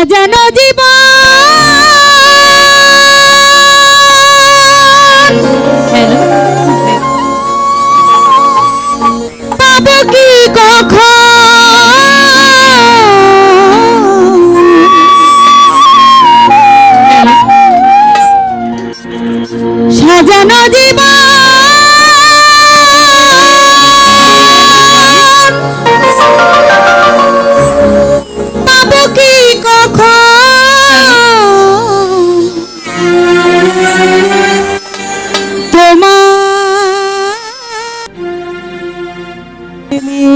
সাজানো জীবন।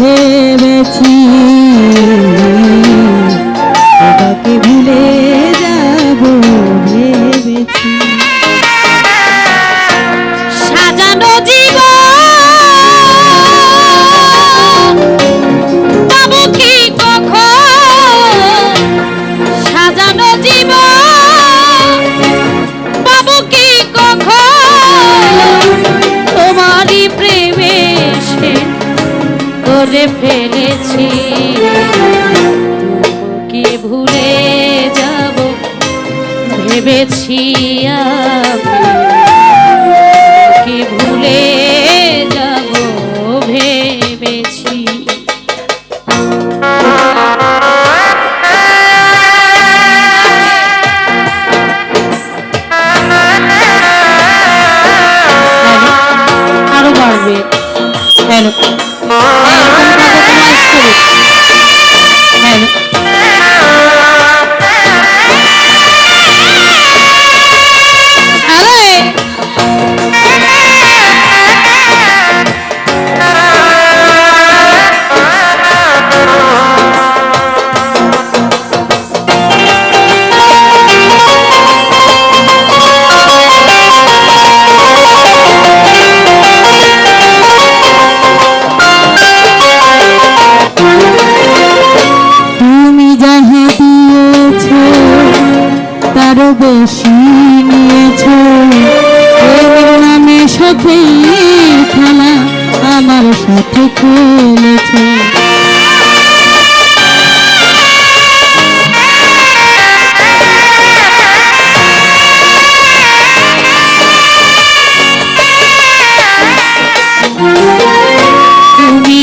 ভেবেছি। করে ফেলেছি। কি ভুলে যাব? ভেবেছি আমি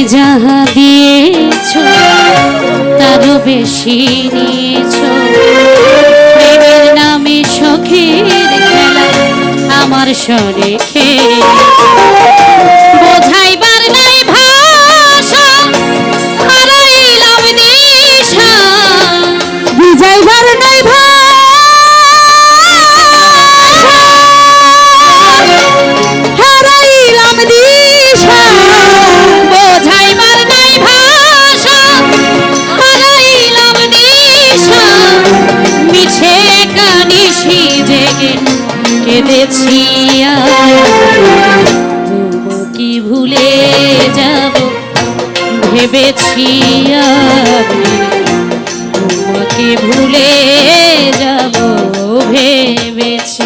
যাহা দিয়েছ তারও বেশি নিয়েছ প্রেমের নামে সখীর খেলা আমার স্বরে খেয়ে কেঁদেছি কি ভুলে যাব? ভেবেছি তোমাকে ভুলে যাব? ভেবেছি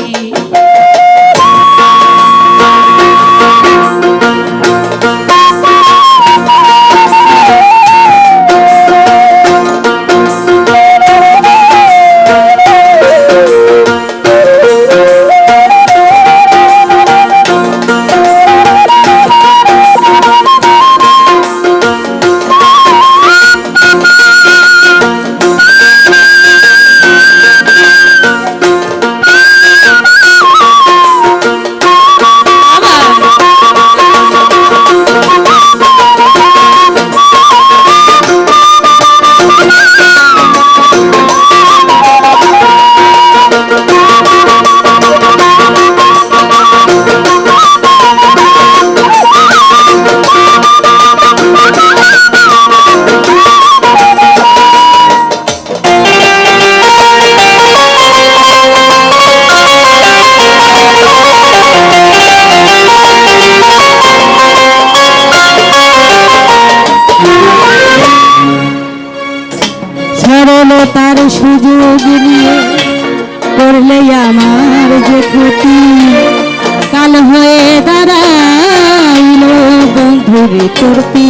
curupi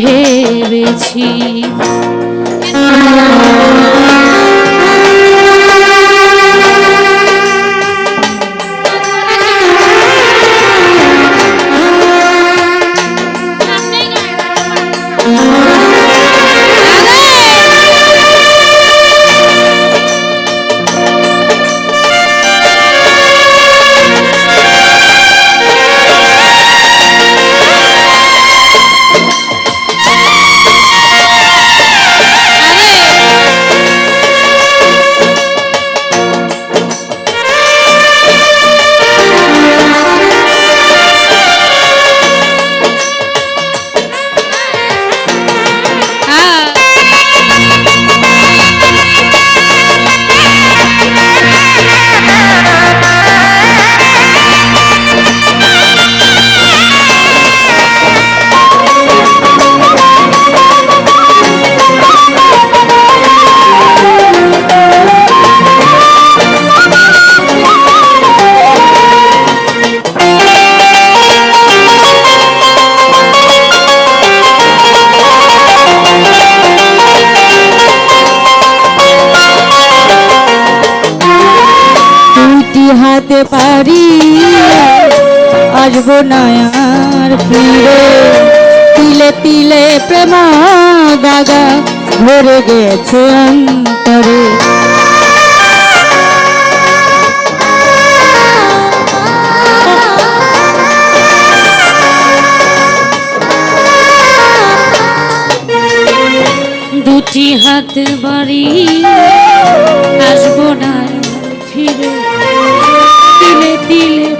ভেবেছি। কাটাতে পারি। আসব না আর ফিরে। তিলে তিলে প্রেম দাগা ভরে গেছে অন্তরে। দুটি হাত বাড়ি, আসব না ফিরে। dile